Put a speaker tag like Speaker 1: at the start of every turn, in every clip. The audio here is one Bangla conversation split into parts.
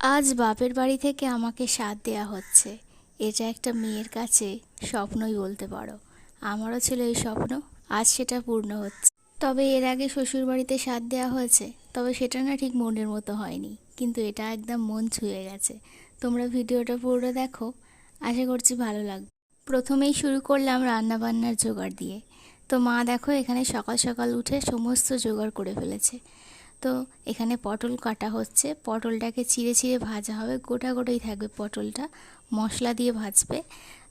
Speaker 1: আজ বাপের বাড়ি থেকে আমাকে সাথ দেয়া হচ্ছে। এটা একটা মেয়ের কাছে স্বপ্নই বলতে পারো। আমারও ছিল এই স্বপ্ন, আজ সেটা পূর্ণ হচ্ছে। তবে এর আগে শ্বশুর বাড়িতে সাথ দেওয়া হয়েছে, তবে সেটা না ঠিক মনের মতো হয়নি। কিন্তু এটা একদম মন ছুঁয়ে গেছে। তোমরা ভিডিওটা পুরো দেখো, আশা করছি ভালো লাগবে। প্রথমেই শুরু করলাম রান্না বান্নার জোগাড় দিয়ে। তো মা দেখো এখানে সকাল সকাল উঠে সমস্ত জোগাড় করে ফেলেছে। তো এখানে পটল কাটা হচ্ছে। পটলটাকে চিড়ে চিড়ে ভাজা হবে। গোটা গোটাই থাকবে পটলটা। মশলা দিয়ে ভাজবে।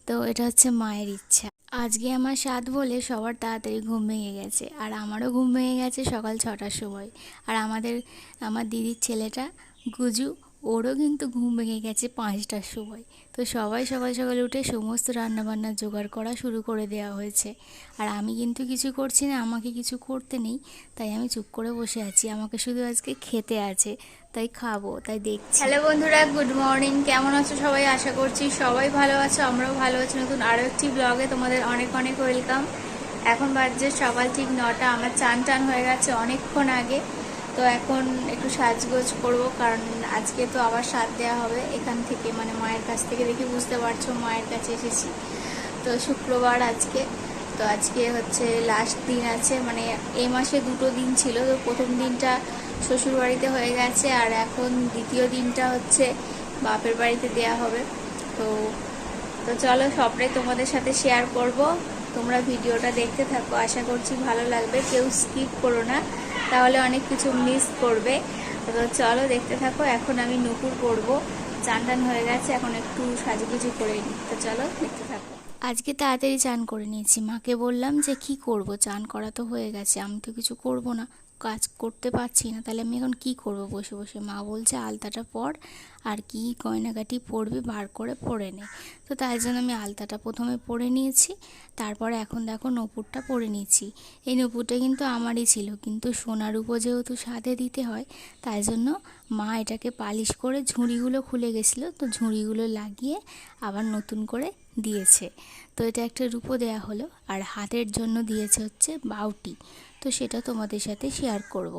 Speaker 1: তো এটা হচ্ছে মায়ের ইচ্ছা। আজকে আমার স্বাদ বলে সবার তাড়াতাড়ি ঘুম ভেঙে গেছে। আর আমারও ঘুম ভেঙে গেছে সকাল ছটার সময়। আর আমাদের, আমার দিদির ছেলেটা গুজু ওরও কিন্তু ঘুম ভেঙে গেছে পাঁচটার সময়। তো সবাই সকাল সকাল উঠে সমস্ত রান্নাবান্না জোগাড় করা শুরু করে দেওয়া হয়েছে। আর আমি কিন্তু কিছু করছি না, আমাকে কিছু করতে নেই, তাই আমি চুপ করে বসে আছি। আমাকে শুধু আজকে খেতে আছে, তাই খাব, তাই দেখছি। হ্যালো বন্ধুরা, গুড মর্নিং। কেমন আছো সবাই? আশা করছি সবাই ভালো আছো, আমরাও ভালো আছি। নতুন আরও একটি ব্লগে তোমাদের অনেক অনেক ওয়েলকাম এখন বাজছে সকাল ঠিক নটা, আমার চান টান হয়ে গেছে অনেকক্ষণ আগে। তো এখন একটু সাজগোজ করব, কারণ আজকে তো আবার সাথ দেওয়া হবে এখান থেকে। মানে মায়ের কাছ থেকে দেখি বুঝতে পারছ, মায়ের কাছে এসেছি। তো শুক্রবার আজকে। তো আজকে হচ্ছে লাস্ট দিন আছে। মানে এই মাসে দুটো দিন ছিল। তো প্রথম দিনটা শ্বশুর বাড়িতে হয়ে গেছে আর এখন দ্বিতীয় দিনটা হচ্ছে বাপের বাড়িতে দেয়া হবে। তো তো চলো সবটাই তোমাদের সাথে শেয়ার করব। তোমরা ভিডিওটা দেখতে থাকো, আশা করছি ভালো লাগবে। কেউ স্কিপ করো না, তাহলে অনেক কিছু মিস করবে। তো চলো দেখতে থাকো, এখন আমি নুপুর পরবো। চান টান হয়ে গেছে, এখন একটু সাজুগুজু করে নিই। তো চলো দেখতে থাকো। আজকে তাড়াতাড়ি চান করে নিয়েছি। মাকে বললাম যে, কি করব? চান করা তো হয়ে গেছে, আমি তো কিছু করব না। কাজ করতে পারছি না, তাহলে আমি এখন কি করব? বসে বসে মা বলছে, আলতাটা পর, আর কি গয়নাগাটি পরবি বার করে পরে নে। তো তাই জন্য আমি আলতাটা প্রথমে পরে নিয়েছি, তারপরে এখন দেখো নপুরটা পরে নিয়েছি। এই নপুরটা কিন্তু আমারই ছিল, কিন্তু সোনার উপর যেহেতু সাথে দিতে হয়, তাই জন্য মা এটাকে পালিশ করে ঝুড়িগুলো খুলে গেছিল, তো ঝুড়িগুলো লাগিয়ে আবার নতুন করে দিয়েছে। তো এটা একটা রূপো দেয়া হলো, আর হাতের জন্য দিয়েছে হচ্ছে বাউটি। তো সেটা তোমাদের সাথে শেয়ার করব।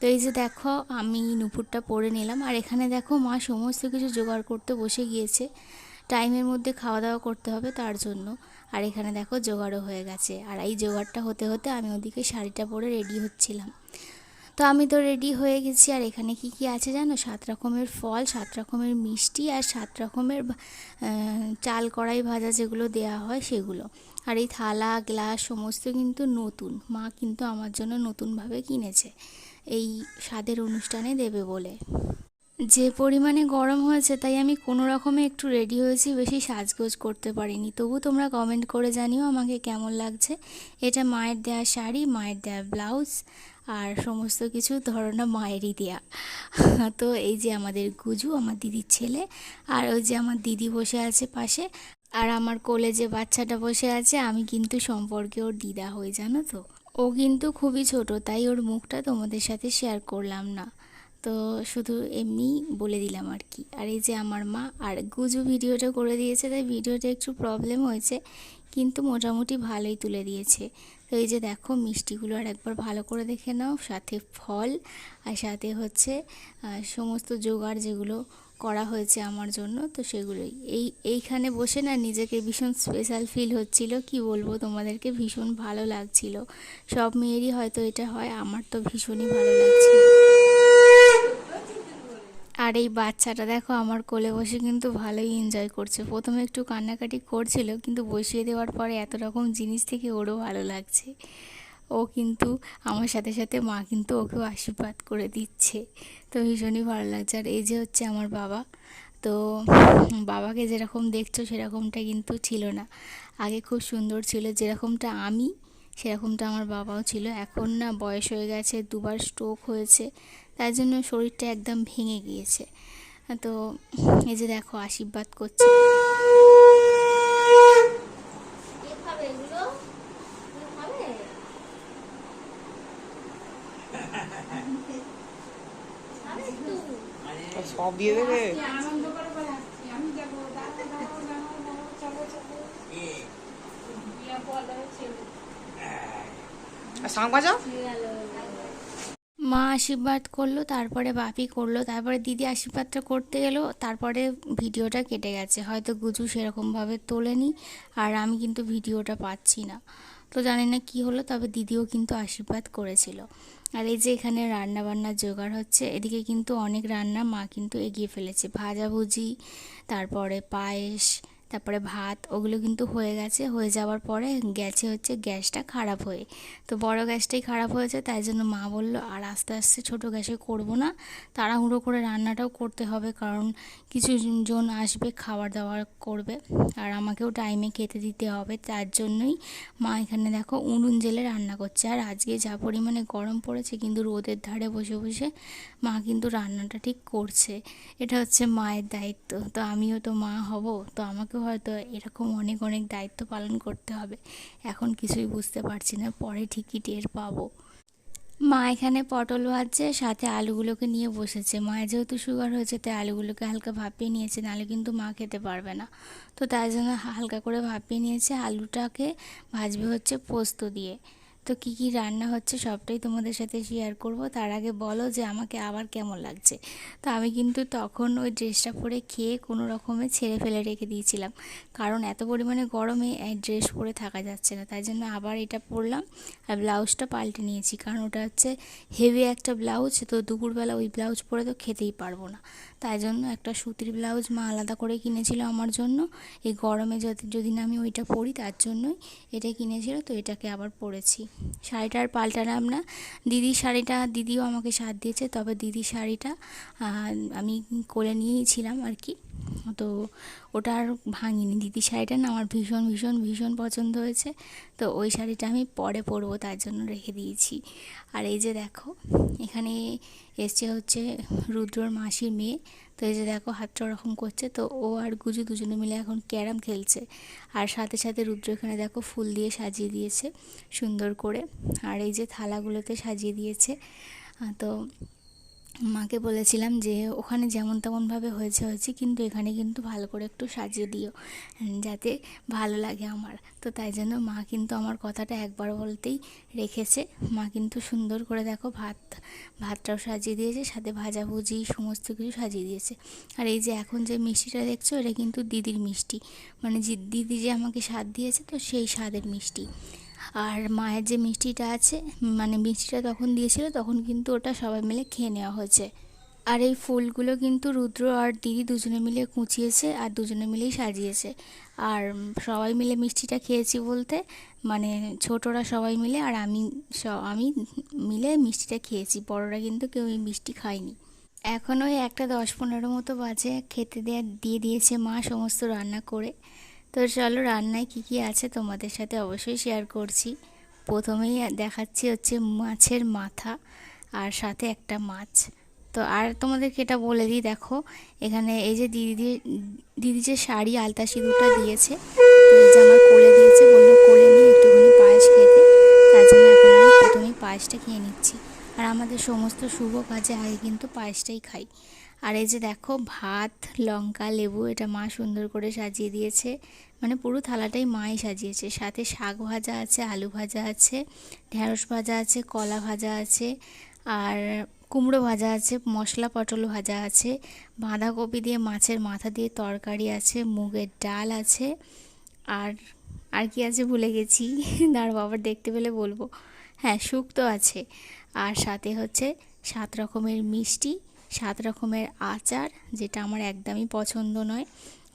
Speaker 1: তো এই যে দেখো, আমি নুপুরটা পরে নিলাম। আর এখানে দেখো, মা সমস্ত কিছু জোগাড় করতে বসে গিয়েছে। টাইমের মধ্যে খাওয়া দাওয়া করতে হবে তার জন্য। আর এখানে দেখো, জোগাড়ও হয়ে গেছে। আর এই জোগাড়টা হতে হতে আমি ওদিকে শাড়িটা পরে রেডি হচ্ছিলাম। তো আমি তো রেডি হয়ে গেছি। আর এখানে কি কি আছে জানো? সাত রকমের ফল, সাত রকমের মিষ্টি আর সাত রকমের চাল কড়াই ভাজা যেগুলো দেয়া হয় সেগুলো। আর এই থালা, গ্লাস সমস্ত কিন্তু নতুন। মা কিন্তু আমার জন্য নতুনভাবে কিনেছে। এই স্বাদের অনুষ্ঠানে দেবে বলে। যে পরিমাণে গরম হয়েছে, তাই আমি কোনো রকমে একটু রেডি হয়েছি, বেশি সাজগোজ করতে পারিনি। তবু তোমরা কমেন্ট করে জানিও আমাকে কেমন লাগছে। এটা মায়ের দেয়া শাড়ি, মায়ের দেয়া ব্লাউজ আর সমস্ত কিছু ধরনা মায়েরই দেয়া। তো এই যে আমাদের গুজু, আমার দিদির ছেলে, আর ওই যে আমার দিদি বসে আছে পাশে, আর আমার কোলে যে বাচ্চাটা বসে আছে, আমি কিন্তু সম্পর্কে ওর দিদা হয়ে জানো তো? ও কিন্তু খুবই ছোট, তাই ওর মুখটা তোমাদের সাথে শেয়ার করলাম না। তো শুধু এমনি বলে দিলাম আর কি। আর এই যে আমার মা, আর গুজু ভিডিওটা করে দিয়েছে, তাই ভিডিওটা একটু প্রবলেম হয়েছে, কিন্তু মোটামুটি ভালোই তুলে দিয়েছে। এই যে দেখো, মিষ্টিগুলো আর একবার ভালো করে দেখে নাও। সাথে ফল আর সাথে হচ্ছে সমস্ত জোগাড় যেগুলো করা হয়েছে আমার জন্য, তো সেগুলোই। এই, এইখানে বসে না নিজেকে ভীষণ স্পেশাল ফিল হচ্ছিল। কি বলব, তোমাদেরকে ভীষণ ভালো লাগছিল। সব মেয়েরই হয়তো এটা হয়, আমার তো ভীষণই ভালো লাগছিল। আর এই বাচ্চাটা দেখো আমার কোলে বসে কিন্তু ভালোই এনজয় করছে। প্রথমে একটু কান্নাকাটি করছিল, কিন্তু বসিয়ে দেওয়ার পরে এত রকম জিনিস থেকে ওরও ভালো লাগছে। ও কিন্তু আমার সাথে সাথে মা কিন্তু ওকেও আশীর্বাদ করে দিচ্ছে। তো ভীষণই ভালো লাগছে। আর এই যে হচ্ছে আমার বাবা, তো বাবাকে যেরকম দেখছ সেরকমটা কিন্তু ছিল না। আগে খুব সুন্দর ছিল, যেরকমটা আমি, সেরকমটা আমার বাবাও ছিল। এখন না বয়স হয়ে গেছে, দুবার স্ট্রোক হয়েছে। তার জন্য শরীরটা একদম ভেঙে গিয়েছে তো এই যে দেখো আশীর্বাদ করছে
Speaker 2: সব দিয়ে দেবে আর বাজাও
Speaker 1: মা আশীর্বাদ করল, তারপরে বাপি করল, তারপরে দিদি আশীর্বাদটা করতে গেলো, তারপরে ভিডিওটা কেটে গেছে। হয়তো গুজু সেরকমভাবে তোলেনি আর আমি কিন্তু ভিডিওটা পাচ্ছি না। তো জানি না কি হলো, তবে দিদিও কিন্তু আশীর্বাদ করেছিল। আর এই যে এখানে রান্না বান্নার জোগাড় হচ্ছে, এদিকে কিন্তু অনেক রান্না মা কিন্তু এগিয়ে ফেলেছে। ভাজাভুজি, তারপরে পায়েস তারপরে ভাত, ওগুলো কিন্তু হয়ে গেছে। হয়ে যাওয়ার পরে গেছে হচ্ছে গ্যাসটা খারাপ হয়ে। তো বড় গ্যাসটাই খারাপ হয়েছে, তাই জন্য মা বলল, আর আস্তে আস্তে ছোটো গ্যাসে করব না। তাড়াহুড়ো করে রান্নাটাও করতে হবে, কারণ কিছু জন আসবে খাবার দাবার করবে, আর আমাকেও টাইমে খেতে দিতে হবে। তার জন্যই মা এখানে দেখো উনুন জেলে রান্না করছে। আর আজকে যা পরিমাণে গরম পড়েছে, কিন্তু রোদের ধারে বসে বসে মা কিন্তু রান্নাটা ঠিক করছে। এটা হচ্ছে মায়ের দায়িত্ব। তো আমিও তো মা হব, তো আমাকেও হয়তো এরকম অনেক অনেক দায়িত্ব পালন করতে হবে। এখন কিছুই বুঝতে পারছি না, পরে ঠিকই টের পাবো। মা এখানে পটল ভাজছে, সাথে আলুগুলোকে নিয়ে বসেছে। মায়ের যেহেতু সুগার হয়েছে, তাই আলুগুলোকে হালকা ভাপিয়ে নিয়েছে, নাহলে কিন্তু মা খেতে পারবে না। তো তাই জন্য হালকা করে ভাপিয়ে নিয়েছে। আলুটাকে ভাজবে হচ্ছে পোস্ত দিয়ে। তো কী কী রান্না হচ্ছে সবটাই তোমাদের সাথে শেয়ার করব। তার আগে বলো যে আমাকে আবার কেমন লাগছে। তো আমি কিন্তু তখন ওই ড্রেসটা পরে খেয়ে কোনো রকমে ছেড়ে ফেলে রেখে দিয়েছিলাম। কারণ এত পরিমাণে গরমে ড্রেস পরে থাকা যাচ্ছে না। তাই জন্য আবার এটা পরলাম আর ব্লাউজটা পাল্টে নিয়েছি। কারণ ওটা হচ্ছে হেভি একটা ব্লাউজ, তো দুপুরবেলা ওই ব্লাউজ পরে তো খেতেই পারব না। তাই জন্য একটা সুতির ব্লাউজ মা আলাদা করে কিনেছিল আমার জন্য। এই গরমে যদি যদি না আমি ওইটা পরি, তার জন্যই এটা কিনেছিল। তো এটাকে আবার পরেছি। শাড়িটা আর পাল্টালাম না। দিদির শাড়িটা, দিদিও আমাকে সাথ দিয়েছে, তবে দিদির শাড়িটা আমি করে নিয়েছিলাম আর কি। তো ওটা আর ভাঙিনি। দিদি শাড়িটা না আমার ভীষণ ভীষণ ভীষণ পছন্দ হয়েছে। তো ওই শাড়িটা আমি পরে পরবো, তার জন্য রেখে দিয়েছি। আর এই যে দেখো, এখানে এসছে হচ্ছে রুদ্রর মাসির মেয়ে। তো এই যে দেখো, হাতটা ওরকম করছে। তো ও আর গুজু দুজনে মিলে এখন ক্যারাম খেলছে। আর সাথে সাথে রুদ্র এখানে দেখো, ফুল দিয়ে সাজিয়ে দিয়েছে সুন্দর করে। আর এই যে থালাগুলোতে সাজিয়ে দিয়েছে। তো মাকে বলেছিলাম যে, ওখানে যেমন তেমনভাবে হয়েছে হয়েছে, কিন্তু এখানে কিন্তু ভালো করে একটু সাজিয়ে দিও যাতে ভালো লাগে আমার। তো তাই জন্য মা কিন্তু আমার কথাটা একবার বলতেই রেখেছে। মা কিন্তু সুন্দর করে দেখো ভাত, ভাতটাও সাজিয়ে দিয়েছে, সাথে ভাজাভুজি সমস্ত কিছু সাজিয়ে দিয়েছে। আর এই যে এখন যে মিষ্টিটা দেখছ, এটা কিন্তু দিদির মিষ্টি। মানে যে দিদি যে আমাকে স্বাদ দিয়েছে, তো সেই স্বাদের মিষ্টি। আর মায়ের যে মিষ্টিটা আছে মানে মিষ্টিটা তখন দিয়েছিল তখন কিন্তু ওটা সবাই মিলে খেয়ে নেওয়া হয়েছে। আর এই ফুলগুলো কিন্তু রুদ্র আর দিদি দুজনে মিলে কুচিয়েছে আর দুজনে মিলেই সাজিয়েছে। আর সবাই মিলে মিষ্টিটা খেয়েছি বলতে মানে ছোটরা সবাই মিলে আর আমি আমি মিলে মিষ্টিটা খেয়েছি, বড়রা কিন্তু কেউ এই মিষ্টি খায়নি। এখন ওই একটা দশ পনেরো মতো বাজে, খেতে দেওয়া দিয়ে দিয়েছে মা সমস্ত রান্না করে। তো চলো রান্নায় কী কী আছে তোমাদের সাথে অবশ্যই শেয়ার করছি। প্রথমেই দেখাচ্ছি হচ্ছে মাছের মাথা আর সাথে একটা মাছ। তো আর তোমাদেরকে এটা বলে দিই, দেখো, এখানে এই যে দিদি দিদি যে শাড়ি আলতা সিঁদুরটা দিয়েছে আমার কোলে দিয়েছে কোলে নিয়ে পায়েস খেতে, তার জন্য এখন প্রথমেই পায়েসটা খেয়ে নিচ্ছি। আর আমাদের সমস্ত শুভ কাজে আগে কিন্তু পায়েসটাই খাই। আর এই যে দেখো ভাত, লঙ্কা, লেবু এটা মা সুন্দর করে সাজিয়ে দিয়েছে। মানে পুরো থালাটাই মাই সাজিয়েছে। সাথে শাক ভাজা আছে, আলু ভাজা আছে, ঢেঁড়স ভাজা আছে, কলা ভাজা আছে, আর কুমড়ো ভাজা আছে, মশলা পটল ভাজা আছে, বাঁধাকপি দিয়ে মাছের মাথা দিয়ে তরকারি আছে, মুগের ডাল আছে, আর আর কি আছে ভুলে গেছি। দাঁড় বাবার দেখতে পেলে বলব। হ্যাঁ শুক্তো আছে। আর সাথে হচ্ছে সাত রকমের মিষ্টি সাত রকমের আচার, যেটা আমার একদমই পছন্দ নয়।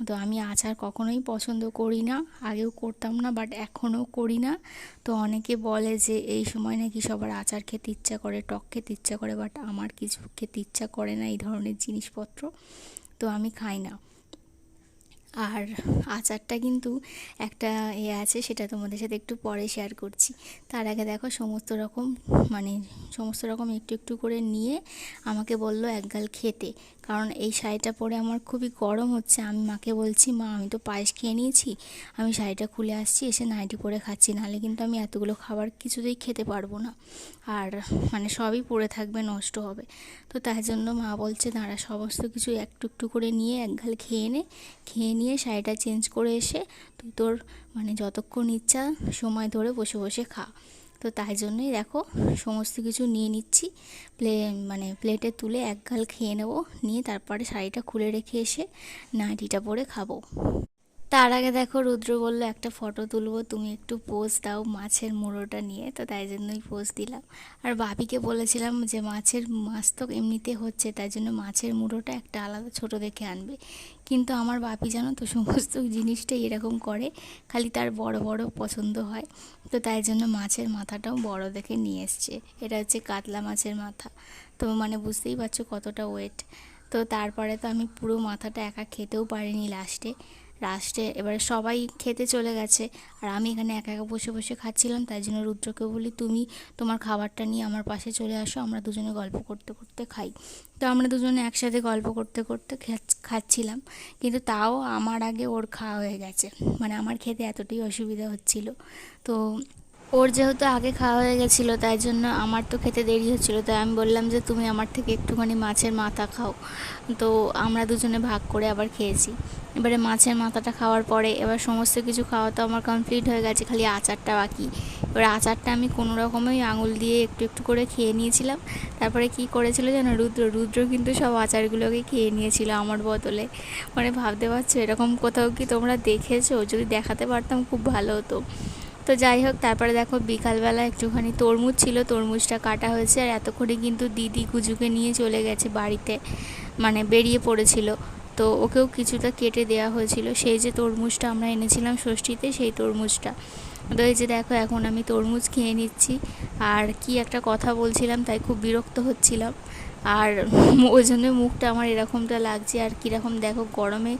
Speaker 1: তো আমি আচার কখনোই পছন্দ করি না, আগেও করতাম না বাট এখনও করি না। তো অনেকে বলে যে এই সময় নাকি সবার আচার খেতে ইচ্ছা করে, টক খেতে ইচ্ছা করে বাট আমার কিছু খেতে ইচ্ছা করে না এই ধরনের জিনিসপত্র। তো আমি খাই না। আর আচারটা কিন্তু একটা এ আছে, সেটা তোমাদের সাথে একটু পরে শেয়ার করছি। তার আগে দেখো সমস্ত রকম মানে সমস্ত রকম একটু একটু করে নিয়ে আমাকে বলল একগাল খেতে। কারণ এই শাড়িটা পরে আমার খুবই গরম হচ্ছে। আমি মাকে বলছি, মা, আমি তো পায়েস খেয়ে নিয়েছি। আমি শাড়িটা খুলে আসছি, এসে নাইটি পরে খাচ্ছি। নাহলে কিন্তু আমি এতগুলো খাবার কিছুতেই খেতে পারব না। আর মানে সবই পড়ে থাকবে, নষ্ট হবে। তো তাই জন্য মা বলছে, দাঁড়া, সমস্ত কিছু একটু একটু করে নিয়ে একগাল খেয়ে নে। খেয়ে নিয়ে শাড়িটা চেঞ্জ করে এসে, তুই তোর মানে যতক্ষণ ইচ্ছা সময় ধরে বসে বসে খা। তো তাই জন্যই দেখো সমস্ত কিছু নিয়ে নিচ্ছি। প্লে মানে প্লেটে তুলে এক গাল খেয়ে নেব, নিয়ে তারপরে শাড়িটা খুলে রেখে এসে নাইটিটা পরে খাব। তার আগে দেখো রুদ্র বলল, একটা ফটো তুলবো, তুমি একটু পোজ দাও মাছের মুড়োটা নিয়ে। তো তাই জন্যই পোজ দিলাম। আর বাপিকে বলেছিলাম যে মাছের মাছ তো এমনিতে হচ্ছে, তাই জন্য মাছের মুড়োটা একটা আলাদা ছোট দেখে আনবে। কিন্তু আমার বাপি জানো তো, সমস্ত জিনিসটাই এরকম করে, খালি তার বড় বড় পছন্দ হয়। তো তাই জন্য মাছের মাথাটাও বড় দেখে নিয়ে এসছে। এটা হচ্ছে কাতলা মাছের মাথা। তো মানে বুঝতেই পারছ কতটা ওয়েট তো তারপরে তো আমি পুরো মাথাটা একা খেতেও পারিনি লাস্টে লাস্টে এবারে সবাই খেতে চলে গেছে। আর আমি এখানে একা একা বসে বসে খাচ্ছিলাম, তাই জন্য রুদ্রকে বলি, তুমি তোমার খাবারটা নিয়ে আমার পাশে চলে আসো, আমরা দুজনে গল্প করতে করতে খাই। তো আমরা দুজনে একসাথে গল্প করতে করতে খাচ্ছিলাম। কিন্তু তাও আমার আগে ওর খাওয়া হয়ে গেছে। মানে আমার খেতে এতটাই অসুবিধা হচ্ছিল। তো ওর যেহেতু আগে খাওয়া হয়ে গেছিল, তাই জন্য আমার তো খেতে দেরি হচ্ছিল। তাই আমি বললাম যে, তুমি আমার থেকে একটুখানি মাছের মাথা খাও। তো আমরা দুজনে ভাগ করে আবার খেয়েছি। এবারে মাছের মাথাটা খাওয়ার পরে এবার সমস্ত কিছু খাওয়া তো আমার কমপ্লিট হয়ে গেছে, খালি আচারটা বাকি। এবার আচারটা আমি কোনো রকমই আঙুল দিয়ে একটু একটু করে খেয়ে নিয়েছিলাম। তারপরে কি করেছিল যেন, রুদ্র রুদ্র কিন্তু সব আচারগুলোকে খেয়ে নিয়েছিল আমার বদলে। মানে ভাবতে পারছ, এরকম কোথাও কি তোমরা দেখেছ? যদি দেখাতে পারতাম খুব ভালো হতো। তো যাই হোক, তারপরে দেখো বিকালবেলা একটুখানি তরমুজ ছিল, তরমুজটা কাটা হয়েছে। আর এতক্ষণে কিন্তু দিদি কুজুকে নিয়ে চলে গেছে বাড়িতে মানে বেরিয়ে পড়েছিল। তো ওকেও কিছুটা কেটে দেওয়া হয়েছিল। সেই যে তরমুজটা আমরা এনেছিলাম ষষ্ঠীতে, সেই তরমুজটা। তো এই যে দেখো, এখন আমি তরমুজ খেয়ে নিচ্ছি। আর কি একটা কথা বলছিলাম, তাই খুব বিরক্ত হচ্ছিলাম। আর ওই জন্য মুখটা আমার এরকমটা লাগছে, আর কীরকম দেখো গরমে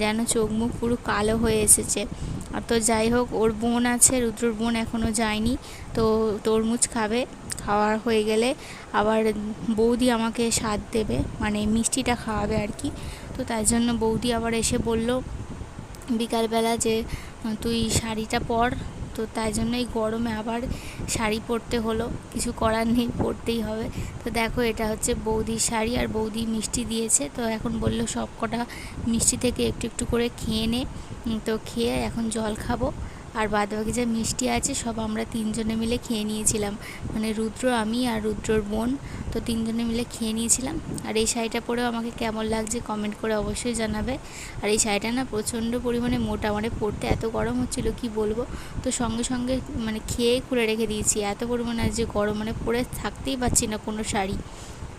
Speaker 1: যেন চোখ মুখ পুরো কালো হয়ে এসেছে। আর তো যাই হোক, ওর বোন আছে, রুদ্রর বোন এখনও যায়নি। তো তরমুজ খাবে খাওয়ার হয়ে গেলে আবার বৌদি আমাকে স্বাদ দেবে মানে মিষ্টিটা খাওয়াবে আর কি। তো তাই জন্য বৌদি আবার এসে বলল, বিকালবেলা যে তুই শাড়িটা পর তো তাই জন্য এই গরমে আবার শাড়ি পরতে হলো। কিছু করার নেই, পরতেই হবে। তো দেখো, এটা হচ্ছে বৌদির শাড়ি আর বৌদি মিষ্টি দিয়েছে। তো এখন বলল সব কটা মিষ্টি থেকে একটু একটু করে খেয়ে নে। তো খেয়ে এখন জল খাব। আর বাদবাকি যে মিষ্টি আছে সব আমরা তিনজনে মিলে খেয়ে নিয়েছিলাম। মানে রুদ্র, আমি আর রুদ্রর বোন, তো তিনজনে মিলে খেয়ে নিয়েছিলাম। আর এই শাড়িটা পরেও আমাকে কেমন লাগছে কমেন্ট করে অবশ্যই জানাবে। আর এই শাড়িটা না প্রচণ্ড পরিমাণে মোটা মানে পরতে এত গরম হচ্ছিল, কি বলব? তো সঙ্গে সঙ্গে মানে খেয়ে খুলে রেখে দিয়েছি। এত পরিমাণে যে গরম মানে পরে থাকতেই পারছি না কোনো শাড়ি।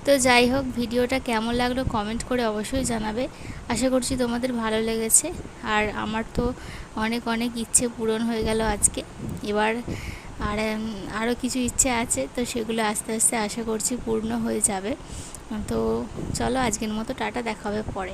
Speaker 1: তো যাই হোক, ভিডিওটা কেমন লাগল কমেন্ট করে অবশ্যই জানাবে। আশা করছি তোমাদের ভালো লেগেছে। আর আমার তো অনেক অনেক ইচ্ছে পূরণ হয়ে গেল আজকে। এবার আর আরও কিছু ইচ্ছে আছে, তো সেগুলো আস্তে আস্তে আশা করছি পূর্ণ হয়ে যাবে। তো চলো আজকের মতো টাটা, দেখা হবে পরে।